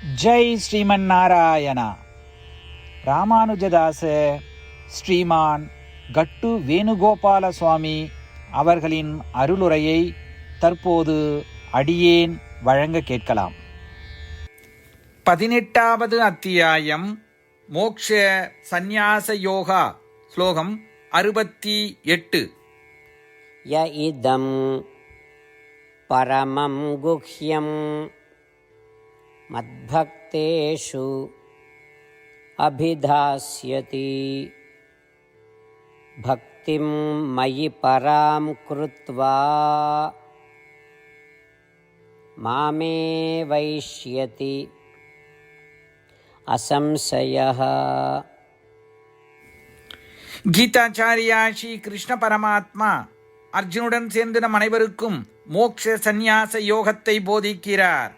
ஜெய் ஸ்ரீமன் நாராயணா. ராமானுஜதாச ஸ்ரீமான் கட்டு வேணுகோபால சுவாமி அவர்களின் அருளுரையை தற்போது அடியேன் வழங்க கேட்கலாம். பதினெட்டாவது அத்தியாயம் மோக்ஷ சந்நியாச யோகா ஸ்லோகம் அறுபத்தி எட்டு. ய இதம் பரமம் குஹ்யம் मद्भक्तेषु अभिधास्यति भक्तिं मयि परां कृत्वा मामे वैष्यति असंशयः கீதாச்சாரியா ஸ்ரீ கிருஷ்ண பரமாத்மா அர்ஜுனுடன் சேர்ந்து நம் அனைவருக்கும் மோக்ஷ சந்நியாச யோகத்தை போதிக்கிறார்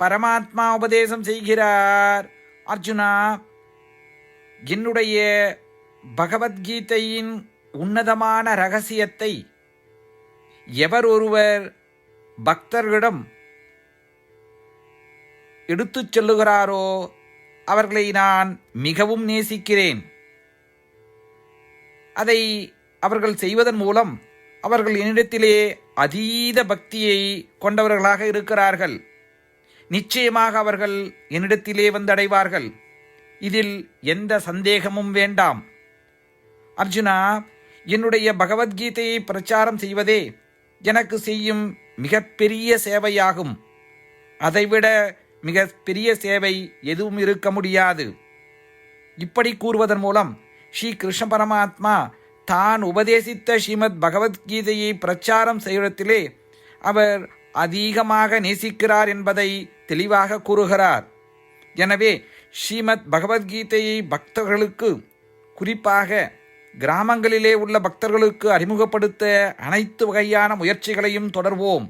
பரமாத்மா உபதேசம் செய்கிறார். அர்ஜுனா என்னுடைய பகவத்கீதையின் உன்னதமான ரகசியத்தை எவர் ஒருவர் பக்தர்களிடம் எடுத்துச் சொல்லுகிறாரோ அவர்களை நான் மிகவும் நேசிக்கிறேன். அதை அவர்கள் செய்வதன் மூலம் அவர்கள் என்னிடத்திலே அதீத பக்தியை கொண்டவர்களாக இருக்கிறார்கள். நிச்சயமாக அவர்கள் என்னிடத்திலே வந்தடைவார்கள். இதில் எந்த சந்தேகமும் வேண்டாம். அர்ஜுனா என்னுடைய பகவத்கீதையை பிரச்சாரம் செய்வதே எனக்கு செய்யும் மிகப்பெரிய சேவையாகும். அதைவிட மிக பெரிய சேவை எதுவும் இருக்க முடியாது. இப்படி கூறுவதன் மூலம் ஸ்ரீ கிருஷ்ண பரமாத்மா தான் உபதேசித்த ஸ்ரீமத் பகவத்கீதையை பிரச்சாரம் செய்வதிலே அவர் அதிகமாக நேசிக்கிறார் என்பதை தெளிவாக கூறுகிறார். எனவே ஸ்ரீமத் பகவத்கீதையை பக்தர்களுக்கு குறிப்பாக கிராமங்களிலே உள்ள பக்தர்களுக்கு அறிமுகப்படுத்த அனைத்து வகையான முயற்சிகளையும் தொடர்வோம்.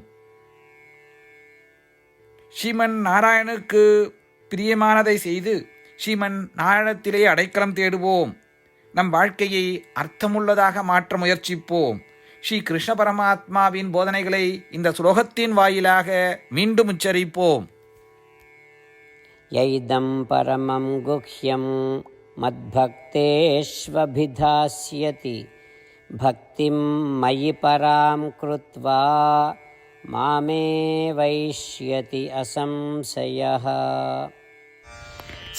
ஸ்ரீமன் நாராயணுக்கு பிரியமானதை செய்து ஸ்ரீமன் நாராயணத்திலே அடைக்கலம் தேடுவோம். நம் வாழ்க்கையை அர்த்தமுள்ளதாக மாற்ற முயற்சிப்போம். ஸ்ரீ கிருஷ்ண பரமாத்மாவின் போதனைகளை இந்த ஸ்லோகத்தின் வாயிலாக மீண்டும் உச்சரிப்போம். य इदं परमं गुह्यं मद्भक्तेष्वभिधास्यति भक्तिं मयि परां कृत्वा मामे वैष्यति असंशयः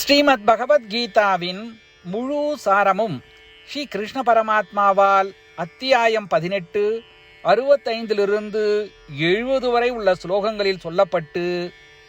ஸ்ரீமத் பகவத்கீதாவின் முழு சாரமும் ஸ்ரீ கிருஷ்ண பரமாத்மாவால் அத்தியாயம் பதினெட்டு அறுபத்தைந்திலிருந்து எழுபது வரை உள்ள ஸ்லோகங்களில் சொல்லப்பட்டு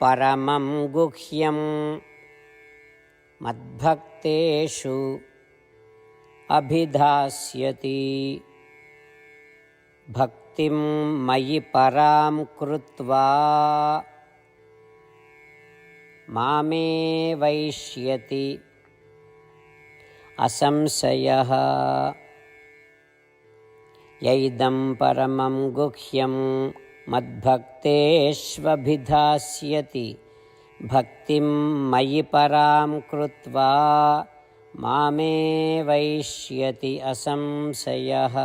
परमं गुह्यं मद्भक्तेषु अभिधास्यति। भक्तिं मयि परां कृत्वा मामे वैष्यति असंशयः। यैदं परमं गुह्यं मद्भक्तेष्वभिधास्यति भक्तिं मयि परां कृत्वा मामे वैष्यति असंशयः